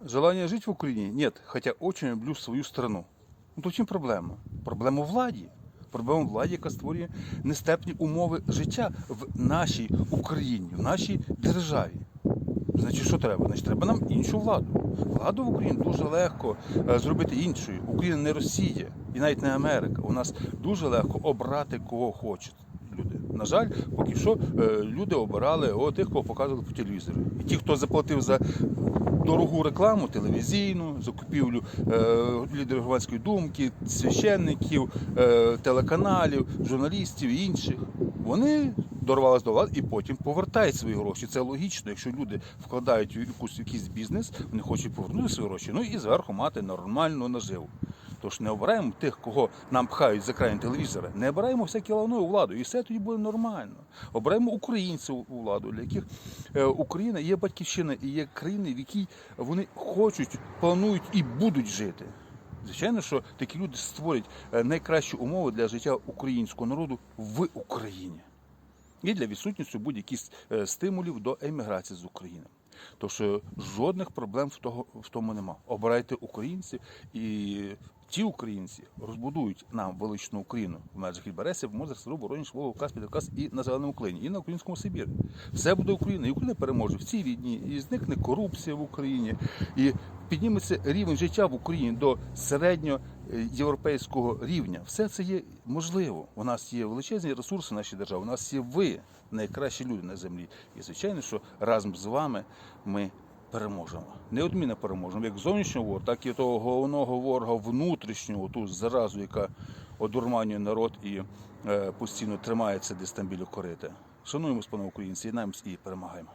Желание жить в Украине? Нет, хотя очень люблю свою страну. Ну то чим проблема? Проблема владі. Проблема владі, яка створює нестепні умови життя в нашій Україні, в нашій державі. Значить, що треба? Значить, треба нам іншу владу. Владу в Україні дуже легко е, зробити іншою. Україна не Росія і навіть не Америка. У нас дуже легко обрати кого хочуть люди. На жаль, поки що е, люди обирали о, тих, кого показували по телевізору. І ті, хто заплатив за дорогу рекламу телевізійну, закупівлю е, лідерів громадської думки, священників, е, телеканалів, журналістів і інших. Вони дорвалися до влади і потім повертають свої гроші. Це логічно, якщо люди вкладають в якийсь бізнес, вони хочуть повернути свої гроші. Ну і зверху мати нормальну наживу. Тож не обираємо тих, кого нам пхають з екрану телевізора, не обираємо всякі лавною владу, і все тоді буде нормально. Обираємо українців у владу, для яких е, Україна є батьківщина і є країни, в якій вони хочуть, планують і будуть жити. Звичайно, що такі люди створять е, найкращі умови для життя українського народу в Україні і для відсутності будь-яких е, стимулів до еміграції з України. Тож жодних проблем в, того, в тому нема. Обирайте українців, і ті українці розбудують нам величну Україну в межах Ільбересів, Мозер, Сиру, Воронеж, Волгу, Кас, Підказ і на Зеленому Клині, і на українському Сибірі. Все буде Україна, і Україна переможе в цій війні, і зникне корупція в Україні, і підніметься рівень життя в Україні до середнього е, європейського рівня. Все це є можливо. У нас є величезні ресурси нашій державі. У нас є ви, найкращі люди на землі. І звичайно, що разом з вами ми переможемо. Неодмінно переможемо, як зовнішнього ворога, так і того головного ворога внутрішнього, ту заразу, яка одурманює народ і е, постійно тримається десь там біля корити. Шануємо, пане українці, єднаємось і перемагаємо.